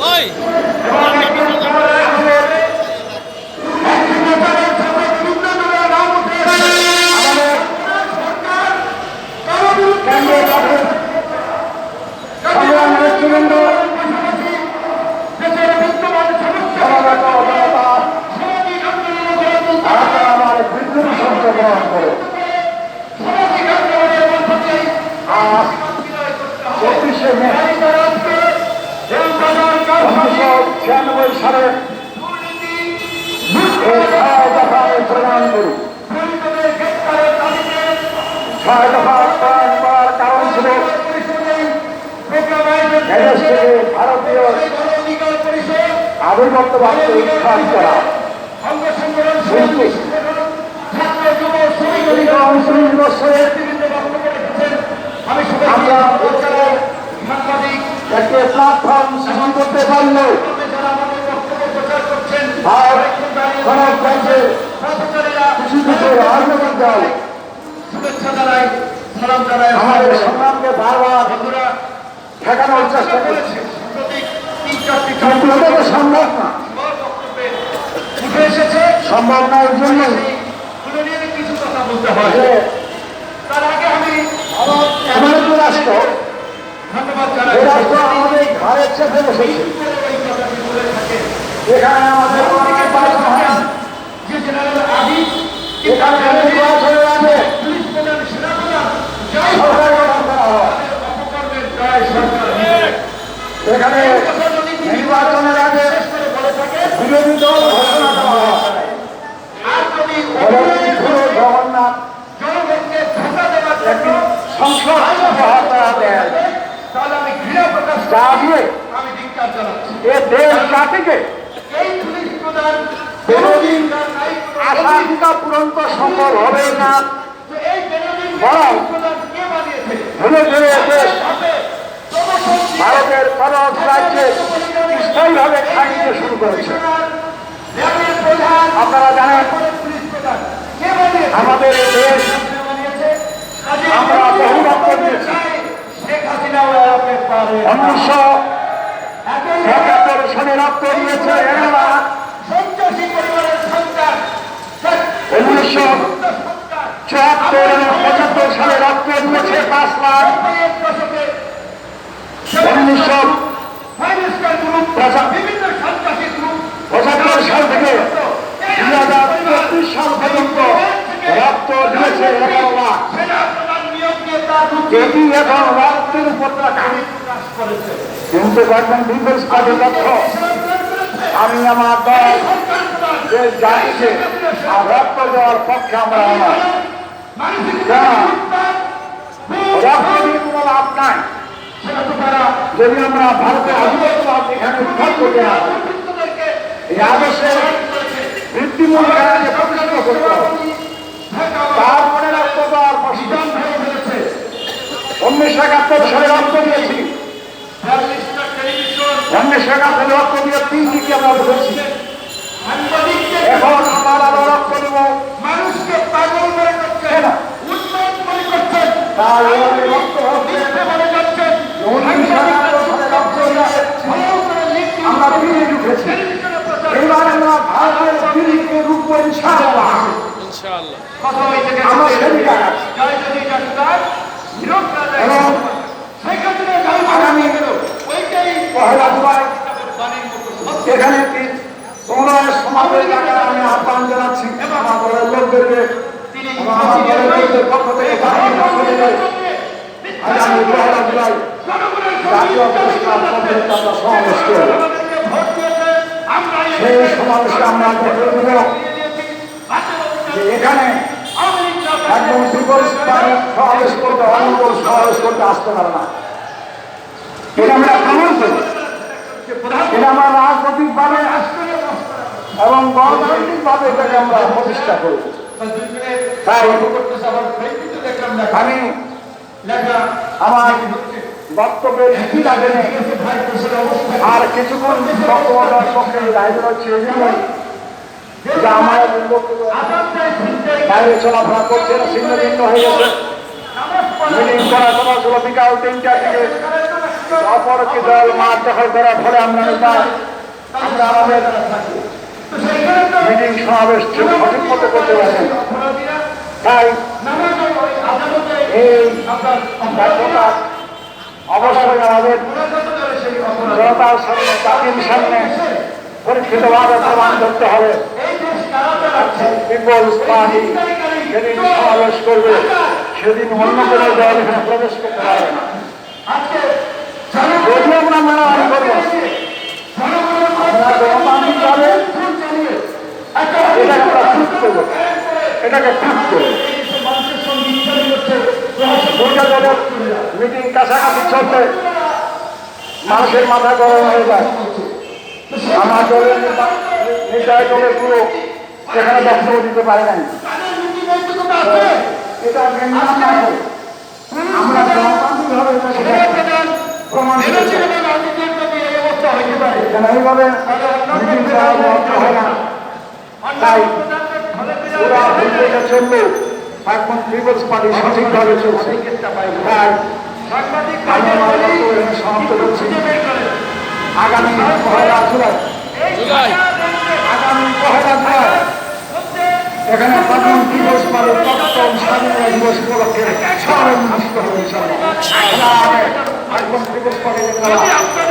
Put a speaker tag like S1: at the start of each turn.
S1: ơi! উনিশশো ছিয়ানব্বই সালে ছয় দফায় প্রমাণ করি ছয় দফা প্রমাণ করার কারণ ছিল ভারতীয় আধিপত্যবাদকে উৎখাত করা কিন্তু দীর্ঘ উনত্রিশ বছরে আমরা একটি প্ল্যাটফর্ম সৃষ্টি করতে পারলেও ভারত গণতন্ত্রে কিছু কিছু রাজনৈতিক দল আমাদের সংগ্রামকে বারবার ঠেকানোর চেষ্টা করছে। সম্ভব না। সম্ভব না এর জন্য
S2: কিছু কথা বলতে হয়। তার আগে আমি
S1: এমন একটি রাষ্ট্র। এই রাষ্ট্র আমাদের ঘরের চেপে বসেছে। এখানে আমাদের কোনো নির্বাচন হয় না
S2: যে জেনারেল আদি
S1: এখানে নির্বাচনের আগে
S2: পুলিশ প্রধান সেনাপ্রধান যাই
S1: সরকার গঠন করা হয়
S2: অপকর্মের দায় সরকার
S1: এখানে নির্বাচনের আগে বিরোধী দল ঘোষণা করা হয়। জগন্নাথ একটি সংসদ উপহার দেয়
S2: তাহলে আমি ঘৃণা প্রকাশ
S1: দিয়ে
S2: আমি ধিক্কার জানাচ্ছি
S1: এ
S2: এই পুলিশ প্রধান
S1: কোনোদিন
S2: তার
S1: আশাঙ্কা পূরণ তো সম্ভব হবে না। বরং ভারতের কনক রাজ্যে স্থায়ীভাবে খাইতে শুরু করেছে। আপনারা জানেন, আমাদের দেশ আমরা বহু উনিশশো একাত্তর সালে রক্ত দিয়েছে এনারা। উনিশশো চুয়াত্তর এবং পঁচাত্তর সালে রক্ত দিয়েছে পাঁচ লাখ। উনিশশো পঁচাত্তর সাল থেকে দুই হাজার চব্বিশ সাল পর্যন্ত রক্ত দিয়েছে এগারো লাখ। এটি এখন রক্তের উপর কিন্তু গভর্নমেন্ট পিপলস পার্টির লক্ষ্য, আমি আমার দল জাতিকে আর রক্ত দেওয়ার পক্ষে আমরা আমার রক্ত দিয়ে কোনো লাভ নাই। যদি আমরা ভারতের আধিপত্যবাদ এখানে উদ্ধার করতে না পারি। এই আদর্শের ভিত্তিমূল প্রতিষ্ঠিত করতে তার মনে রক্ত দেওয়ার প্রশ্ন উনিশশো একাত্তর সালে রক্ত দিয়েছি
S2: বিয়াল্লিশটা টেলিভিশন
S1: উনিশশো একাত্তর রক্ত দিয়ে তিন দিকে আমরা বসেছি
S2: সাংবাদিককে
S1: এখন আমার আরও রক্ত দেব
S2: মানুষকে পাগল মনে করছেন
S1: কেন?
S2: উন্মাদ মনে করছেন
S1: তার এভাবে রক্ত হচ্ছে
S2: মিথ্যে মনে করছেন
S1: উনিশশো একাত্তর সালে রক্ত দিয়েছে
S2: ভুল করে লিখতে
S1: আমরা ফিরে ঢুকেছি এবার আমরা ভারতের দিল্লিকে রূপ ইনশাআল্লাহ। আমরা সেদিকে এবং আগামী পহেলা জুলাই। এখানে তোমরা সমাজের আমি আহ্বান জানাচ্ছি, আমার লোকদেরকে, আমার দলের পক্ষ থেকে আগামী পহেলা জুলাই জাতীয় আমরা করব। সেই সমাবেশে আমরা এখানে একদম সুপরিষ্কার সমাবেশ করতে অন্য সমাবেশ করতে আসতে পারে না। আমরা প্রমাণ করি। এটা আমরা রাজনৈতিকভাবে এটাকে আমরা প্রতিষ্ঠা করি তাই আমি আমার বক্তব্যের ভিত্তিটা জেনে আর কিছুক্ষণ বক্তব্য পক্ষে দায়িত্ব হচ্ছে এই জন্যই যে আমার বাইরে চলাফেরা করছে না ছিন্ন ভিন্ন হয়ে গেছে। মিটিং করার কথা ছিল বিকাল তিনটা থেকে অপরকে দল মাঠ দখল করার ফলে আমরা নেতা আমাদের মিটিং সমাবেশ সঠিক মতো করতে পারেন তাই এই
S2: আপনার
S1: ব্যর্থতা অবশ্যই আমাদের জনতার সামনে, জাতির সামনে পরীক্ষিতভাবে প্রমাণ করতে হবে। পিপলস পার্টি যেদিন সমাবেশ করবে, সেদিন অন্য কোনো দল এখানে প্রবেশ করতে পারবে না। যদি আমরা মারামারি করব
S2: জনগণের
S1: আমরা গণতান্ত্রিকভাবে এটাকে আমরা ঠিক করব এটাকে ঠিক
S2: হচ্ছে
S1: মিটিং কাছাকাছি চলতে মানুষের মাথা গরম হয়ে যায়। আমার দলের নেতা- নেতায় দলের পুরো সেখানে বক্তব্য দিতে পারে নাই। এটা করে আমরা করা। না। তাই ওরা ভুলটা চললে এখন পিপলস পার্টি সঠিকভাবে চলছে। তাই সমাপ্ত করছি। আগামী পহেলা জুলাই। আগামী পহেলা জুলাই। এখানে প্রথম দিবস পালন সপ্তম স্বাধীনতা দিবস উপলক্ষে সবাই হবে। ইনশাআল্লাহ। আগামী দিবস পালন
S2: আপনাদের